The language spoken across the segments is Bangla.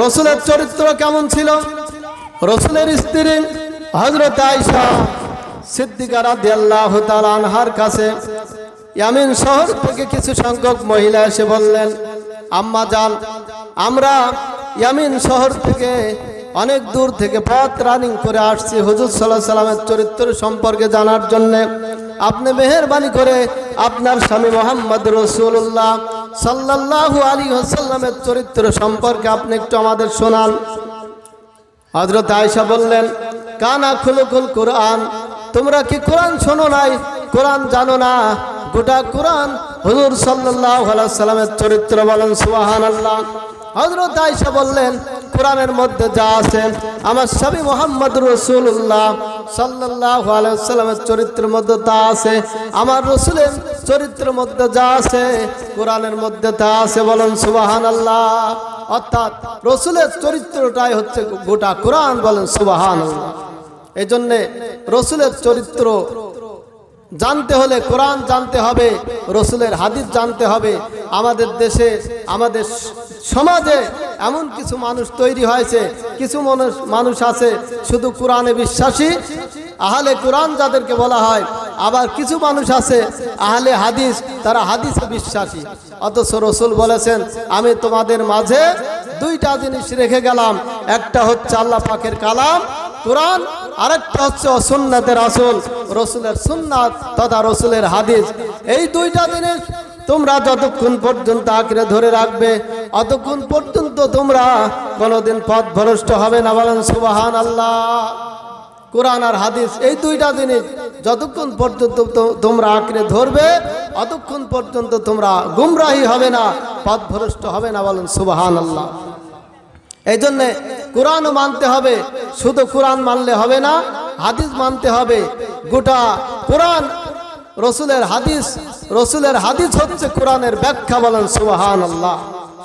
রসুলের চরিত্র কেমন ছিল? রসুলের স্ত্রী হজরত আয়সা সিদ্দিকারা রাদিয়াল্লাহু তাআলা আনহার কাছে ইয়ামিন শহর থেকে কিছু সংখ্যক মহিলা এসে বললেন, আম্মা যান আমরা ইয়ামিন শহর থেকে অনেক দূর থেকে পথ রানিং করে আসছি হুজুর সাল্লাহ সাল্লামের চরিত্র সম্পর্কে জানার জন্যে। আপনি মেহরবানি করে আপনার স্বামী মোহাম্মদ রসুল্লাহ সাল্লাল্লাহু আলী হাসাল্লামের চরিত্র সম্পর্কে আপনি একটু আমাদের শোনান। হজরত আয়সা বললেন, কানা খুলকুল কোরআন, তোমরা কি কোরআন শোনো নাই? কোরআন জানো না। গোটা কোরআন হুজুর সাল্লাহ সাল্লামের চরিত্র বলেন সুবাহান আল্লাহ হজরত আয়সা বললেন কোরআনের মধ্যে যা আছে, আমার স্বামী মোহাম্মদ রসুল্লাহ সাল্লাল্লাহু আলাইহি সাল্লামের চরিত্রের মধ্যে তা আছে, আমার রসুলের চরিত্রের মধ্যে যা আছে, কোরআনের মধ্যে তা আছে, বলেন সুবাহান আল্লাহ অর্থাৎ রসুলের চরিত্রটাই হচ্ছে গোটা কোরআন, বলেন সুবাহান এই জন্যে রসুলের চরিত্র জানতে হলে কোরআন জানতে হবে, রসুলের হাদিস জানতে হবে। আমাদের দেশে, আমাদের সমাজে এমন কিছু মানুষ তৈরি হয়েছে, কিছু মানুষ মানুষ আছে শুধু কোরআনে বিশ্বাসী। আহলে কোরআন যাদেরকে বলা হয়, আবার কিছু মানুষ আছে আহলে হাদিস, তারা হাদিসে বিশ্বাসী। অথচ রসুল বলেছেন, আমি তোমাদের মাঝে দুইটা জিনিস রেখে গেলাম, একটা হচ্ছে আল্লাহ পাকের কালাম, কোরআন, আরেকটা হচ্ছে সুন্নাতের আসল রসুলের সুন্নাত তথা রসুলের হাদিস। এই দুইটা জিনিস তোমরা যতক্ষণ পর্যন্ত আঁকড়ে ধরে রাখবে, অতক্ষণ পর্যন্ত তোমরা কোনোদিন পথ ভ্রষ্ট হবে না। বলেন সুবাহান আল্লাহ কোরআন আর হাদিস, এই দুইটা জিনিস যতক্ষণ পর্যন্ত তোমরা আঁকড়ে ধরবে, অতক্ষণ পর্যন্ত তোমরা গুমরাহি হবে না পথভ্রষ্ট হবে না, বলেন সুবাহান আল্লাহ এই জন্যে কোরআনও মানতে হবে, শুধু কোরআন মানলে হবে না, হাদিস মানতে হবে। গোটা কোরআন, রসুলের হাদিস রসুলের হাদিস হচ্ছে কোরআনের ব্যাখ্যা বলেন সুবাহান আল্লাহ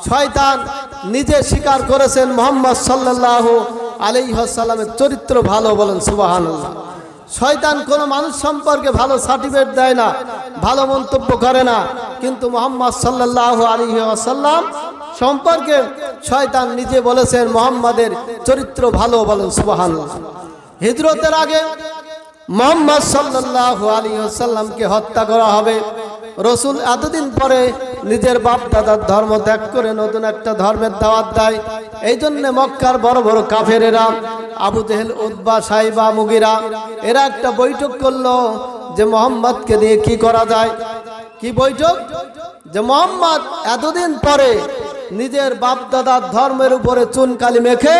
শয়তান নিজে স্বীকার করেছেন মোহাম্মদ সাল্লাহ আলাইসাল্লামের চরিত্র ভালো বলেন সুবাহান আল্লাহ শয়তান কোনো মানুষ সম্পর্কে ভালো সার্টিফিকেট দেয় না, ভালো মন্তব্য করে না, কিন্তু মোহাম্মদ সাল্লাহ আলী আসাল্লাম সম্পর্কে শয়তান নিজে বলেছেন মোহাম্মদের চরিত্র ভালো বলেন সুবাহান হিজরতের আগে মোহাম্মদ সাল্লাহ আলী হত্যা করা হবে। রসুল এতদিন পরে নিজের বাপ দাদার ধর্ম ত্যাগ করে নতুন একটা ধর্মের দাওয়াত দেয়। এই জন্য মক্কার বড় বড় কাফেরেরা, আবু জেহেল উদ্বা সাইবা, মুগিরা, এরা একটা বৈঠক করল যে মোহাম্মদকে দিয়ে কি করা যায়। কি বৈঠক? যে মোহাম্মদ এতদিন পরে নিজের বাপ দাদার ধর্মের উপরে চুনকালি মেখে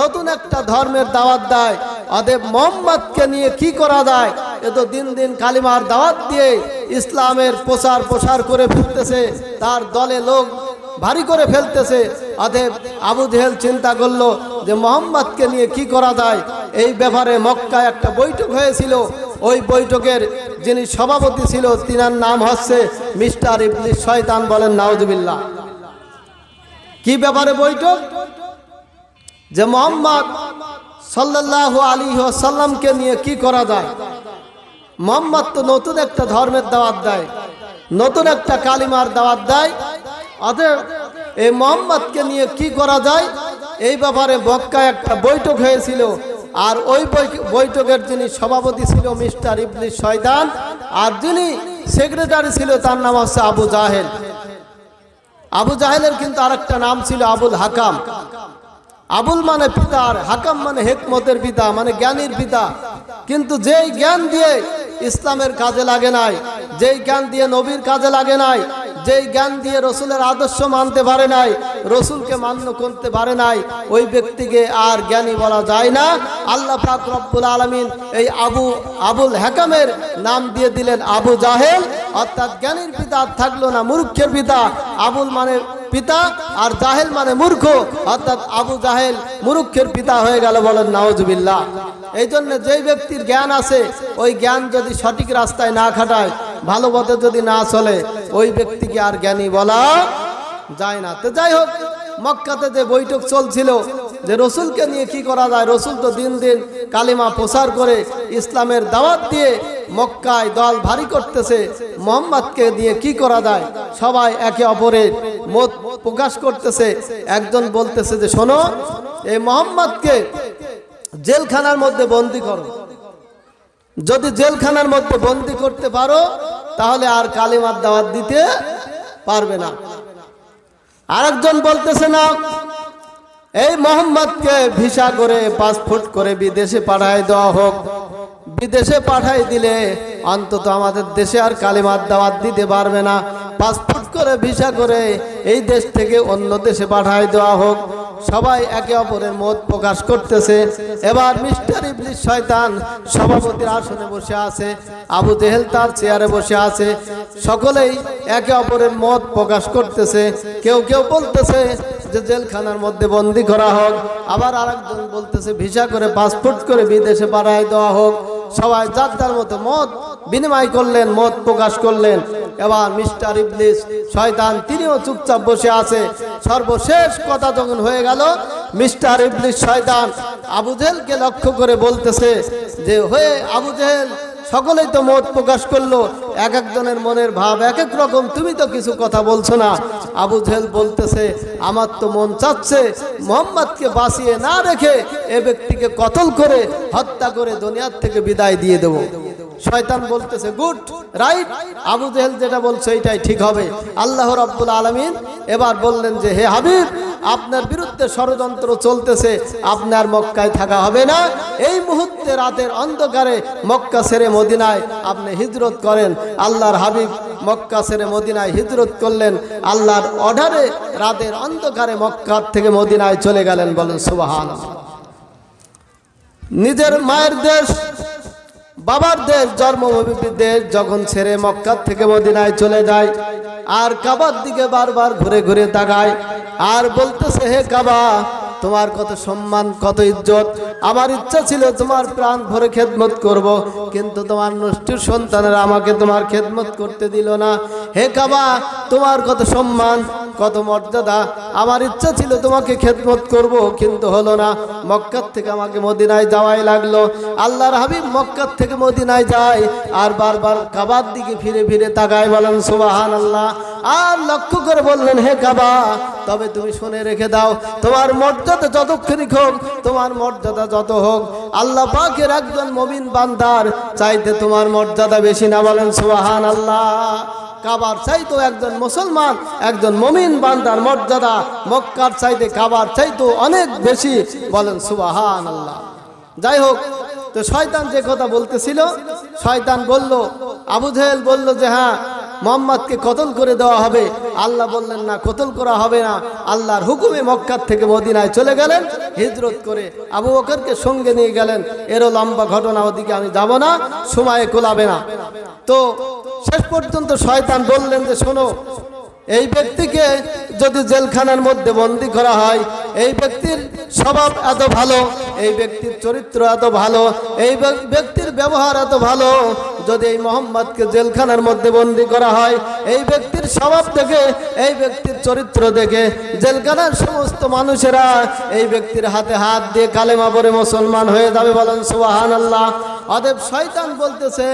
নতুন একটা ধর্মের দাওয়াত দেয়। অদেব মোহাম্মদকে নিয়ে কি করা যায়? এ তো দিন দিন কালিমার দাওয়াত দিয়ে ইসলামের প্রচার প্রসার করে ফেলতেছে তার দলে লোক ভারী করে ফেলতেছে। অতএব আবু জেহেল চিন্তা করল যে মোহাম্মদকে নিয়ে কি করা যায়? এই ব্যাপারে মক্কায় একটা বৈঠক হয়েছিল। ওই বৈঠকের যিনি সভাপতি ছিল, তিনার নাম হচ্ছে মিস্টার ইবলিস শয়তান বলেন নাউজুবিল্লাহ। কি ব্যাপারে বৈঠক? যে মোহাম্মদ সাল্লাহ আলী সাল্লামকে নিয়ে কি করা যায়? মোহাম্মদ তো নতুন একটা ধর্মের দাওয়াত দেয়, নতুন একটা কালিমার দাওয়াত দেয়। অতএব এই মোহাম্মদকে নিয়ে কি করা যায়? এই ব্যাপারে মক্কায় একটা বৈঠক হয়েছিল, আর ওই বৈঠকের যিনি সভাপতি ছিল মিস্টার ইবলিস শয়দান আর যিনি সেক্রেটারি ছিল তার নাম হচ্ছে আবু জাহেল। আবু জাহেলের কিন্তু আরেকটা নাম ছিল আবুল হাকাম। আবুল মানে পিতা, আর হাকাম মানে হেকমতের পিতা মানে জ্ঞানীর পিতা। কিন্তু যেই জ্ঞান দিয়ে ইসলামের কাজে লাগে নাই, যেই জ্ঞান দিয়ে নবীর কাজে লাগে নাই, যেই জ্ঞান দিয়ে রসুলের আদর্শ মানতে পারে নাই, রসুলকে মান্য করতে পারে নাই, ওই ব্যক্তিকে আর জ্ঞানী বলা যায় না। আল্লাহ পাক রব্বুল আলমিন এই আবু, আবুল হাকামের নাম দিয়ে দিলেন আবু জাহেল। অর্থাৎ জ্ঞানীর পিতা আর থাকল না মূর্খের পিতা, আবুল মানে পিতা আর জাহেল মানে মূর্খ। অর্থাৎ আবু জাহেল মুরুক্ষের পিতা হয়ে গেল বলেন নাওজুবিল্লাহ এই জন্য যেই ব্যক্তির জ্ঞান আছে, ওই জ্ঞান যদি সঠিক রাস্তায় না খাটায়, ভালো পথে যদি না চলে, ওই ব্যক্তিকে আর জ্ঞানী বলা যায় না। তো যাই হোক, মক্কাতে যে বৈঠক চলছিল, যে রসুলকে নিয়ে কি করা যায়? রসুল তো দিন দিন কালিমা প্রচার করে ইসলামের দাওয়াত দিয়ে মক্কায় দল ভারী করতেছে। মোহাম্মদকে দিয়ে কি করা যায়? সবাই একে অপরের মত প্রকাশ করতেছে। একজন বলতেছে যে, শোনো, এই মোহাম্মদকে জেলখানার মধ্যে বন্দি করো। যদি জেলখানার মধ্যে বন্দি করতে পারো, তাহলে আর কালিমার দাওয়াত দিতে পারবে না। আরেকজন বলতেছে না এই মোহাম্মদকে ভিসা করে, পাসপোর্ট করে বিদেশে পাঠায় দেওয়া হোক। বিদেশে পাঠাই দিলে অন্তত আমাদের দেশে আর কালিমার দাওয়াত দিতে পারবে না। পাসপোর্ট করে, ভিসা করে এই দেশ থেকে অন্য দেশে পাঠায় দেওয়া হোক। সবাই একে অপরের মত প্রকাশ করতেছে। এবার মিস্টার ইবলিশ শয়তান সভাপতির আসনে বসে আছে, আবু জেহেল তার চেয়ারে বসে আছে। সকলেই একে অপরের মত প্রকাশ করতেছে। কেউ কেউ বলতেছে যে জেলখানার মধ্যে বন্দি করা হোক, আবার আরেকজন বলতেছে ভিসা করে, পাসপোর্ট করে বিদেশে পাঠায় দেওয়া হোক। সবাই যার মতো মত বিনিময় করলেন, মত প্রকাশ করলেন। এবার মিস্টার ইবলিস, শয়তান, তিনিও চুপচাপ বসে আছে। সর্বশেষ কথা যখন হয়ে গেল, মিস্টার ইবলিস, শয়তান আবু জেহেলকে লক্ষ্য করে বলতেছে যে হয়ে আবু জেহেল, সকলেই তো মত প্রকাশ করল। এক একজনের মনের ভাব এক এক রকম, তুমি তো কিছু কথা বলছো না। আবু জেহেল বলতেছে, আমার তো মন চাচ্ছে মোহাম্মদকে বাঁচিয়ে না রেখে এ ব্যক্তিকে কতল করে হত্যা করে দুনিয়ার থেকে বিদায় দিয়ে দেবো। শয়তান বলতেছে, গুড, রাইট, আবু জেহেল যেটা বলছে এটাই ঠিক হবে। আল্লাহ রাব্বুল আলামিন এবার বললেন যে, হে হাবিব, আপনার বিরুদ্ধে ষড়যন্ত্র চলতেছে, আপনার মক্কায় থাকা হবে না। এই মুহূর্তে রাতের অন্ধকারে মক্কা ছেড়ে মদিনায় আপনি হিজরত করেন। আল্লাহর হাবিব মক্কা ছেড়ে মদিনায় হিজরত করলেন। আল্লাহর অর্ডারে রাতের অন্ধকারে মক্কার থেকে মদিনায় চলে গেলেন বলেন সুবাহান নিজের মায়ের দেশ বাবার দেশ, জন্মভূমির দেশ যখন ছেড়ে মক্কার থেকে মদিনায় চলে যায়, আর কাবার দিকে বারবার ঘুরে ঘুরে তাকায়, আর বলতেছে, হে কাবা, তোমার কত সম্মান, কত ইজ্জত। আমার ইচ্ছা ছিল তোমার প্রাণ ভরে খেদমত করব, কিন্তু তোমার নষ্টির সন্তানেরা আমাকে তোমার খেদমত করতে দিল না। হে কাবা, তোমার কত সম্মান কত মর্যাদা? আমার ইচ্ছা ছিল তোমাকে খেদমত করব, কিন্তু হলো না। মক্কার থেকে আমাকে মদিনায় যাওয়াই লাগল। আল্লাহর হাবিব মক্কার থেকে মদিনায় যায় আর বারবার কাবার দিকে ফিরে ফিরে তাকায় বলেন সুবাহান আল্লাহ আর লক্ষ্য করে বললেন, হে কাবা, তবে তুমি শুনে রেখে দাও, তোমার মর্যাদা যতক্ষণই হোক, তোমার মর্যাদা যত হোক, আল্লাহ পাকের একজন মমিন বান্দার চাইতে তোমার মর্যাদা বেশি না। বলেন সুবাহান আল্লাহ কাবার চাইতো একজন মুসলমান, একজন মমিন বান্দার মর্যাদা মক্কার চাইতে কাবার চাইতো অনেক বেশি। বলেন সুবাহান আল্লাহ যাই হোক, তো শয়তান যে কথা বলতেছিল, শয়তান বলল, আবু জেহেল বলল যে হ্যাঁ মোহাম্মদকে কতল করে দেওয়া হবে? আল্লাহ বললেন, না, কতল করা হবে না। আল্লাহর হুকুমে মক্কার থেকে মদিনায় চলে গেলেন, হিজরত করে আবু বকরকে সঙ্গে নিয়ে গেলেন। এরও লম্বা ঘটনা ওদিকে আমি যাব না, সময়ে কোলাবে না। তো শেষ পর্যন্ত শয়তান বললেন যে, শোনো, এই ব্যক্তিকে যদি জেলখানার মধ্যে বন্দি করা হয়, এই ব্যক্তির স্বভাব এত ভালো, এই ব্যক্তির চরিত্র এত ভালো, এই ব্যক্তির ব্যবহার এত ভালো, যদি এই মোহাম্মদকে জেলখানার মধ্যে বন্দি করা হয়, এই ব্যক্তির স্বভাব দেখে, এই ব্যক্তির চরিত্র দেখে, জেলখানার সমস্ত মানুষেরা এই ব্যক্তির হাতে হাত দিয়ে কালেমা পরে মুসলমান হয়ে যাবে বলেন সুবাহান আল্লাহ অতএব শয়তান বলতেছে,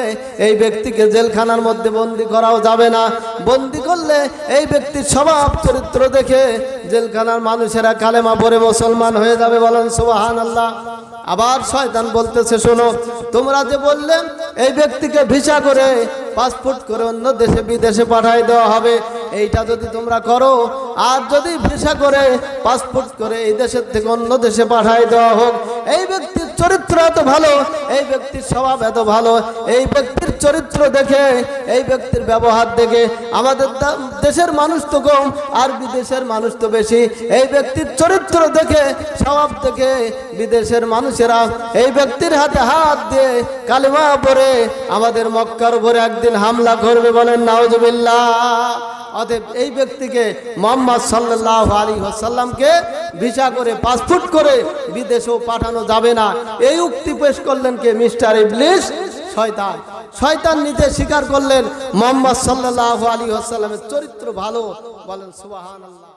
এই ব্যক্তিকে জেলখানার মধ্যে বন্দি করাও যাবে না। বন্দি করলে এই ব্যক্তির স্বভাব, চরিত্র দেখে জেলখানার মানুষেরা কালেমা পরে মুসলমান হয়ে যাবে বলেন সোহান আল্লাহ আবার শয়তান বলতেছে, শোনো, তোমরা যে বললে, এই ব্যক্তিকে ভিসা করে, পাসপোর্ট করে অন্য দেশে, বিদেশে পাঠাই দেওয়া হবে। এইটা যদি তোমরা করো, আর যদি ভিসা করে, পাসপোর্ট করে এই দেশের থেকে অন্য দেশে পাঠাই দেওয়া হোক, এই ব্যক্তির চরিত্র এত ভালো, এই ব্যক্তির স্বভাব এত ভালো, এই ব্যক্তির চরিত্র দেখে, এই ব্যক্তির ব্যবহার দেখে, আমাদের দেশের মানুষ তো কম, আর বিদেশের মানুষ তো বেশি। এই ব্যক্তির চরিত্র দেখে, স্বভাব দেখে বিদেশের মানুষেরা, এই ব্যক্তির হাতে হাত দিয়ে কালিমা পরে আমাদের মক্কার উপরে একদিন হামলা করবে বলেন নাওজবিল্লাহ অতএব এই ব্যক্তিকে মোহাম্মদ সাল্লাহ আলী হাসাল্লামকে ভিসা করে, পাসপোর্ট করে বিদেশেও পাঠানো যাবে না। এই উক্তি পেশ করলেন কে? মিস্টার ইবলিশ শয়তান। শয়তান নিজে স্বীকার করলেন, মোহাম্মদ সাল্লাহ আলী হাসাল্লামের চরিত্র ভালো। বলেন সুবাহান আল্লাহ